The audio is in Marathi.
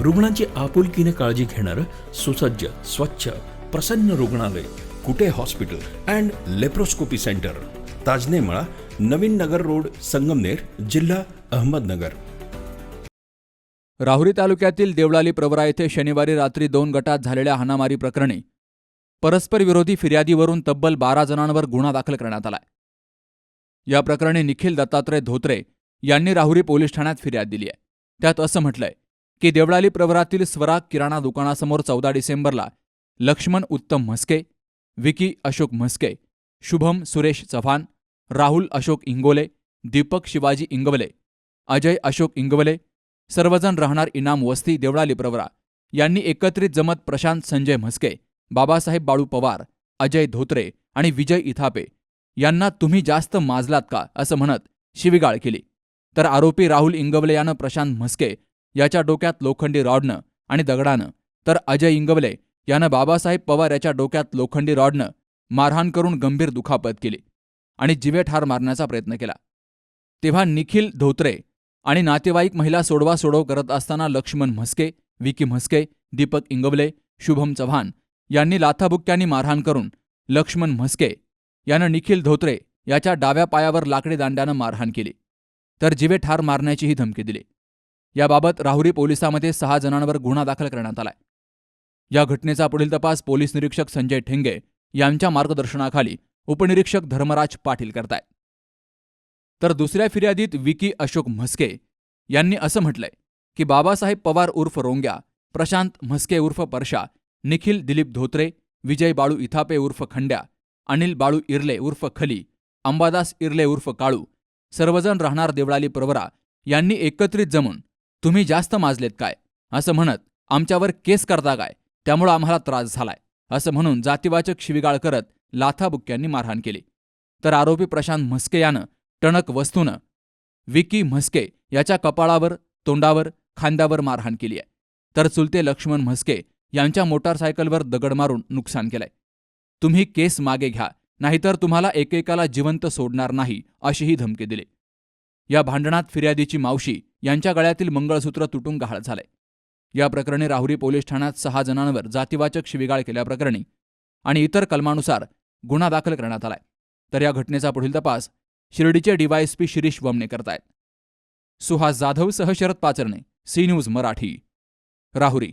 रुग्णांची आपुलकीने काळजी घेणारं सुसज्ज स्वच्छ प्रसन्न रुग्णालय Kute hospital and laparoscopy centre. Tajnemala Navin Nagar road Sangamner जिल्हा अहमदनगर. राहुरी तालुक्यातील देवळाली प्रवरा येथे शनिवारी रात्री दोन गटात झालेल्या हाणामारी प्रकरणी परस्पर विरोधी फिर्यादीवरून तब्बल बारा जणांवर गुन्हा दाखल करण्यात आलाय. या प्रकरणी निखिल दत्तात्रय धोत्रे यांनी राहुरी पोलीस ठाण्यात फिर्याद दिली आहे. त्यात असं म्हटलंय की देवळाली प्रवरातील स्वराग किराणा दुकानासमोर चौदा डिसेंबरला लक्ष्मण उत्तम म्हस्के विकी अशोक म्हस्के शुभम सुरेश चव्हाण राहुल अशोक इंगोले दीपक शिवाजी इंगवले अजय अशोक इंगवले सर्वजण राहणार इनाम वस्ती देवळाली प्रवरा. यांनी एकत्रित जमत प्रशांत संजय म्हस्के बाबासाहेब बाळू पवार अजय धोत्रे आणि विजय इथापे. यांना तुम्ही जास्त माजलात का? असं म्हणत शिविगाळ केली. तर आरोपी राहुल इंगवले यानं प्रशांत म्हस्के याच्या डोक्यात लोखंडी रॉडनं आणि दगडानं. तर अजय इंगवले यानं बाबासाहेब पवार याच्या डोक्यात लोखंडी रॉडनं मारहाण करून गंभीर दुखापत केली आणि जिवे ठार मारण्याचा प्रयत्न केला. तेव्हा निखिल धोत्रे आणि नातेवाईक महिला सोडवा सोडव करत असताना लक्ष्मण म्हस्के विकी म्हस्के दीपक इंगवले शुभम चव्हाण यांनी लाथाबुक्क्यांनी मारहाण करून लक्ष्मण म्हस्के यानं निखिल धोत्रे याच्या डाव्या पायावर लाकडी दांड्यानं मारहाण केली. तर जिवे ठार मारण्याचीही धमकी दिली. याबाबत राहुरी पोलिसांमध्ये सहा जणांवर गुन्हा दाखल करण्यात आलाय. या घटनेचा पुढील तपास पोलीस निरीक्षक संजय ठेंगे यांच्या मार्गदर्शनाखाली उपनिरीक्षक धर्मराज पाटील करतायत तर दुसऱ्या फिर्यादीत विकी अशोक म्हस्के यांनी असं म्हटलंय की बाबासाहेब पवार उर्फ रोंग्या प्रशांत म्हस्के उर्फ परशा निखिल दिलीप धोत्रे विजय बाळू इथापे उर्फ खंड्या अनिल बाळू इर्ले उर्फ खली अंबादास इर्ले उर्फ काळू सर्वजण राहणार देवळाली प्रवरा यांनी एकत्रित जमून तुम्ही जास्त माजलेत काय? असं म्हणत आमच्यावर केस करता काय? त्यामुळं आम्हाला त्रास झालाय. असं म्हणून जातीवाचक शिविगाळ करत लाथाबुक्क्यांनी मारहाण केली. तर आरोपी प्रशांत म्हस्के यानं टणक वस्तूनं विकी म्हस्के याच्या कपाळावर तोंडावर खांद्यावर मारहाण केली आहे. तर चुलते लक्ष्मण म्हस्के यांच्या मोटारसायकलवर दगड मारून नुकसान केलंय. तुम्ही केस मागे घ्या नाहीतर तुम्हाला एकेकाला जिवंत सोडणार नाही अशीही धमकी दिली. या भांडणात फिर्यादीची मावशी यांच्या गळ्यातील मंगळसूत्र तुटून गहाळ झाले. या प्रकरणी राहुरी पोलीस ठाण्यात सहा जणांवर जातीवाचक शिविगाळ केल्याप्रकरणी आणि इतर कलमानुसार गुन्हा दाखल करण्यात आलाय. तर या घटनेचा पुढील तपास शिर्डीचे डीवायएसपी शिरीष वमने करतायत. सुहास जाधव सह शरद पाचरणे सी न्यूज मराठी. राहुरी